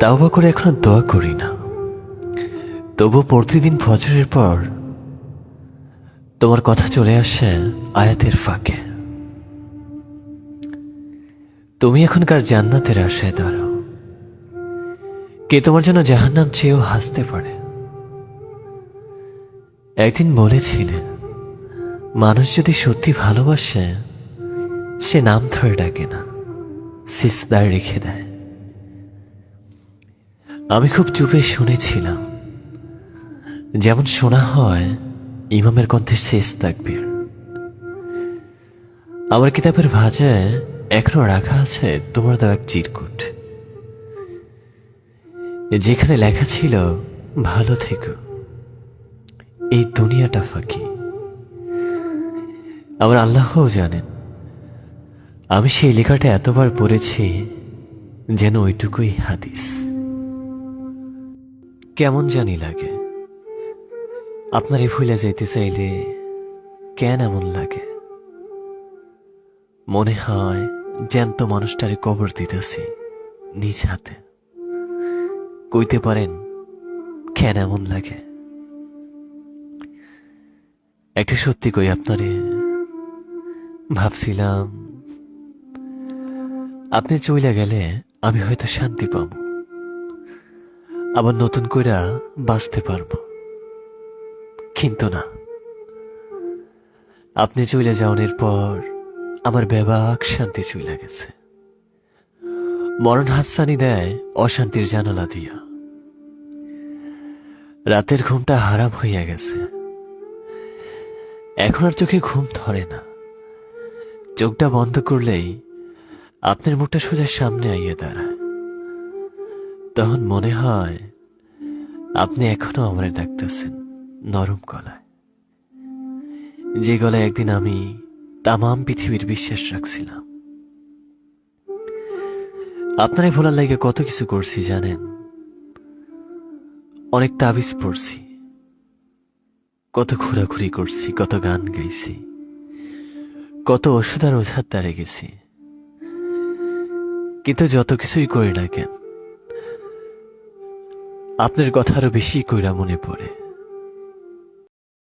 তাওবা করে এখনও দোয়া করি না। তবু প্রতিদিন ফজরের পর তোমার কথা চলে আসে আয়াতের ফাঁকে। তুমি এখনকার জান্নাতের আশায় দাঁড়াও। কে তোমার জন্য জাহান্নাম চেয়েও হাসতে পারে। একদিন বলেছিলে, মানুষ যদি সত্যি ভালোবাসে, সে নাম ধরে ডাকে না সিসদায় রেখে দেয়। আমি খুব চুপে শুনেছিলাম। যেমন শোনা হয়, ইমামের কণ্ঠে শেষ তাকবীর। আমার কিতাবের ভাজায় এখনও রাখা আছে তোমার দেওয়া এক চিরকুট। যেখানে লেখা ছিল, ভালো থেকো। এই দুনিয়াটা ফাঁকি। আমার আল্লাহও জানেন, আমি সেই লেখাটা এতবার পড়েছি যেন ওইটুকুই হাদিস। কেমন জানি লাগে। আপনার ভুলে যাইতে চাইলে কেন এমন লাগে? মনে হয় জ্যান্ত মানুষটারে কবর দিতেছি নিজ হাতে। কইতে পারেন কেন এমন লাগে? একটা সত্যি কই আপনারে, ভাবছিলাম, আপনি চইলা গেলে আমি হয়তো শান্তি পাবো। আবার নতুন কইরা বাঁচতে পারব। কিন্তু না। আপনি চলে যাওয়ার পর আমার বেবাক শান্তি চলে গেছে। মরণ হাতসানি দেয় অশান্তির জানালা দিয়া। রাতের ঘুমটা হারাম হইয়া গেছে। এখন আর চোখে ঘুম ধরে না। চোখটা বন্ধ করলেই আপনার মুখটা সোজা সামনে আইয়ে দাঁড়ায়। তখন মনে হয় আপনি এখনও আমারে ডাকতেছেন নরম গলায়। যে গলায় একদিন আমি তামাম পৃথিবীর বিশ্বাস রাখছিলাম। আপনারে ভোলার লাগে কত কিছু করছি জানেন? অনেক তাবিজ পড়ছি। কত ঘোরাঘুরি করছি, কত গান গাইছি। কত ওষুধ আর ওঝার দ্বারে গেছি। কিন্তু যত কিছুই করি না কেন আপনার কথা আরও বেশি কইরা মনে পড়ে।